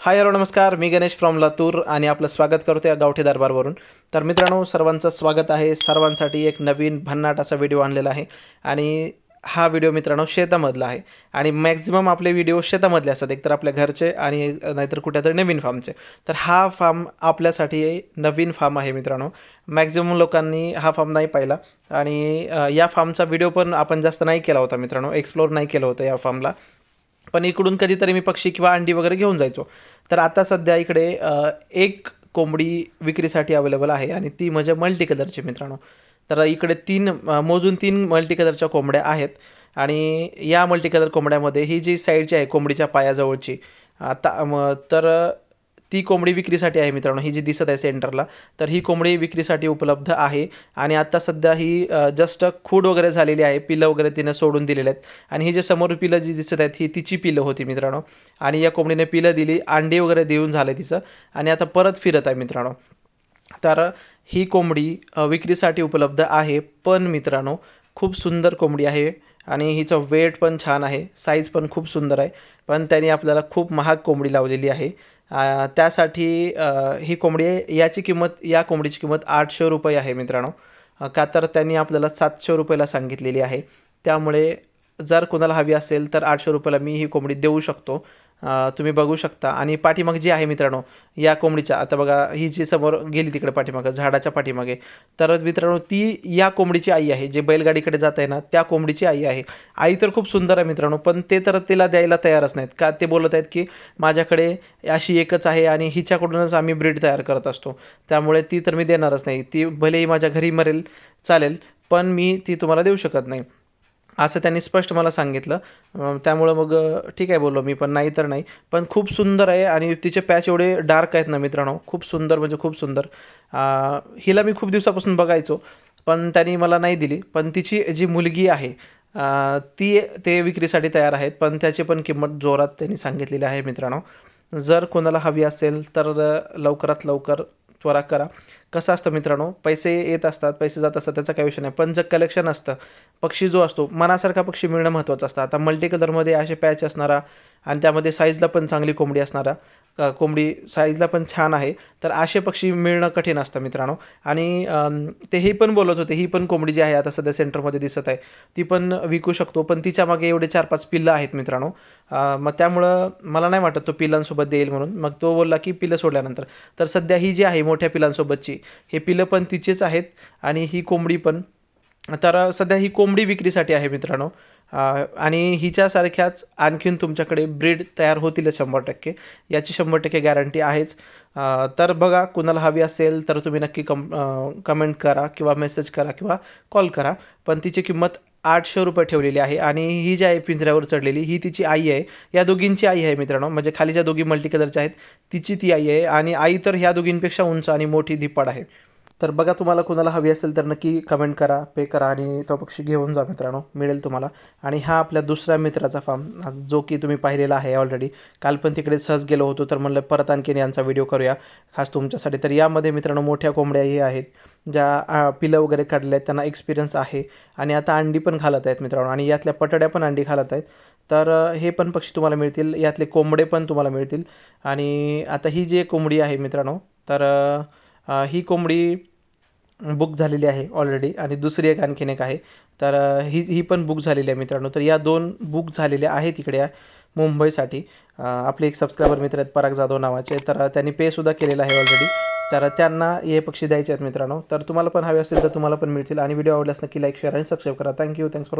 Hi hello नमस्कार. मी Ganesh from Latur आणि आपलं स्वागत करतो या गावठी दरबारवरून. तर मित्रांनो सर्वांचं स्वागत आहे. सर्वांसाठी एक नवीन भन्नाट असा व्हिडिओ आणलेला आहे. आणि हा व्हिडिओ मित्रांनो शेतामधला आहे. आणि मॅक्झिमम आपले व्हिडिओ शेतामधले असतात. एकतर आपल्या घरचे आणि नाहीतर कुठेतरी नवीन फार्मचे तर हा फार्म आपल्यासाठी नवीन फार्म आहे मित्रांनो. मॅक्झिमम लोकांनी हा फार्म नाही पाहिला. आणि या फार्मचा व्हिडिओ पण आपण जास्त नाही केला होता मित्रांनो. एक्सप्लोर नाही केलं होतं या फार्मला पण इकडून कधीतरी मी पक्षी किंवा अंडी वगैरे घेऊन जायचो. तर आता सध्या इकडे एक कोंबडी विक्रीसाठी अवेलेबल आहे आणि ती म्हणजे मल्टी कलरची मित्रांनो. तर इकडे तीन मोजून तीन मल्टी कलरच्या कोंबड्या आहेत आणि या मल्टी कलर कोंबड्यामध्ये ही जी साईडची आहे कोंबडीच्या पायाजवळची आता तर ती कोंबडी विक्रीसाठी आहे मित्रांनो ही जी दिसत आहे सेंटरला तर ही कोंबडी विक्रीसाठी उपलब्ध आहे. आणि आता सध्या ही जस्ट खूड वगैरे झालेली आहे पिलं वगैरे तिनं सोडून दिलेले आहेत. आणि ही जे समोर पिलं जी दिसत आहेत ही तिची पिलं होती मित्रांनो. आणि या कोंबडीने पिलं दिली अंडी वगैरे देऊन झालं तिचं. आणि आता परत फिरत आहे मित्रांनो. तर ही कोंबडी विक्रीसाठी उपलब्ध आहे. पण मित्रांनो खूप सुंदर कोंबडी आहे. आणि हिचं वेट पण छान आहे. साईज पण खूप सुंदर आहे. पण त्यांनी आपल्याला खूप महाग कोंबडी लावलेली आहे. त्यासाठी ही कोंबडी आहे. याची किंमत या कोंबडीची किंमत आठशे रुपये आहे मित्रांनो. का तर त्यांनी आपल्याला सातशे रुपयाला सांगितलेली आहे. त्यामुळे जर कोणाला हवी असेल तर आठशे रुपयाला मी ही कोंबडी देऊ शकतो. तुम्ही बघू शकता. आणि पाठीमाग जी आहे मित्रांनो या कोंबडीच्या आता बघा ही जी समोर गेली तिकडे पाठीमागं झाडाच्या पाठीमागे. तर मित्रांनो ती या कोंबडीची आई आहे. जे बैलगाडीकडे जात आहे ना त्या कोंबडीची आई आहे. आई तर खूप सुंदर आहे मित्रांनो पण ते तर तिला द्यायला तयारच नाहीत. का ते बोलत आहेत की माझ्याकडे अशी एकच आहे आणि हिच्याकडूनच आम्ही ब्रीड तयार करत असतो. त्यामुळे ती तर मी देणारच नाही. ती भलेही माझ्या घरी मरेल चालेल पण मी ती तुम्हाला देऊ शकत नाही. असं त्यांनी स्पष्ट मला सांगितलं. त्यामुळं मग ठीक आहे बोललो मी पण नाही तर नाही. पण खूप सुंदर आहे आणि तिचे पॅच एवढे डार्क आहेत ना मित्रांनो. खूप सुंदर म्हणजे खूप सुंदर. हिला मी खूप दिवसापासून बघायचो पण त्यांनी मला नाही दिली. पण तिची जी मुलगी आहे ती ते विक्रीसाठी तयार आहेत पण त्याची पण किंमत जोरात त्यांनी सांगितलेली आहे मित्रांनो. जर कोणाला हवी असेल तर लवकरात लवकर त्वरा करा. कसं असतं मित्रांनो पैसे येत असतात पैसे जात असतात त्याचा काही विषय नाही. पण जर कलेक्शन असतं पक्षी जो असतो मनासारखा पक्षी मिळणं महत्त्वाचं असतं. आता मल्टी कलरमध्ये असे पॅच असणारा आणि त्यामध्ये साईजला पण चांगली कोंबडी असणारा कोंबडी साईजला पण छान आहे. तर असे पक्षी मिळणं कठीण असतं मित्रांनो. आणि ते हे पण बोलत होते ही पण कोंबडी जी आहे आता सध्या सेंटरमध्ये दिसत आहे. ती पण विकू शकतो पण तिच्यामागे एवढे चार पाच पिल्लं आहेत मित्रांनो. मग त्यामुळं मला नाही वाटत तो पिल्लांसोबत देईल म्हणून. मग तो बोलला की पिलं सोडल्यानंतर. तर सध्या ही जी आहे मोठ्या पिलांसोबतची हे पिलं पण तिचेच आहेत आणि ही कोंबडी पण तर सध्या ही कोंबडी विक्रीसाठी आहे मित्रांनो. आणि हिच्यासारख्याच आणखीन तुमच्याकडे ब्रीड तयार होतीलच शंभर टक्के. याची शंभर टक्के गॅरंटी आहेच. तर बघा कुणाला हवी असेल तर तुम्ही नक्की कम कमेंट करा किंवा मेसेज करा किंवा कॉल करा. पण तिची किंमत आठशे रुपये ठेवलेली आहे आणि ही जी आहे पिंजऱ्यावर चढलेली ही तिची आई आहे. या दोघींची आई आहे मित्रांनो. म्हणजे खाली ज्या दोघी मल्टी कलरच्या आहेत तिची ती आई आहे. आणि आई तर ह्या दोघींपेक्षा उंच आणि मोठी धिप्पाड आहे. तर बघा तुम्हाला कुणाला हवी असेल तर नक्की कमेंट करा पे करा आणि तो पक्षी घेऊन जा मित्रांनो मिळेल तुम्हाला. आणि हा आपल्या दुसऱ्या मित्राचा फार्म जो की तुम्ही पाहिलेला आहे ऑलरेडी काल पण तिकडे सहज गेलो होतो तर म्हणलं परत आणखीन यांचा व्हिडिओ करूया. खास तुमच्यासाठी तर यामध्ये मित्रांनो मोठ्या कोंबड्याही आहेत ज्या पिलं वगैरे काढल्या आहेत त्यांना एक्सपिरियन्स आहे. आणि आता अंडी पण घालत आहेत मित्रांनो आणि यातल्या पटड्या पण अंडी घालत आहेत. तर हे पण पक्षी तुम्हाला मिळतील यातले कोंबडे पण तुम्हाला मिळतील. आणि आता ही जी एक कोंबडी आहे मित्रांनो तर ही कोंबडी बुक झालेली आहे ऑलरेडी आणि दुसरी एक आणखीन एक आहे. तर ही ही पण बुक झालेली आहे मित्रांनो. तर या दोन बुक झालेल्या आहेत इकडे या मुंबईसाठी. आपले एक सबस्क्रायबर मित्र आहेत पराग जाधव नावाचे. तर त्यांनी पेसुद्धा केलेलं आहे ऑलरेडी तर त्यांना हे पक्षी द्यायचे आहेत मित्रांनो. तर तुम्हाला पण हवे असेल तर तुम्हाला पण मिळतील. आणि व्हिडिओ आवडल्यास नक्की लाईक शेअर आणि सबस्क्राईब करा. Thank you thanks for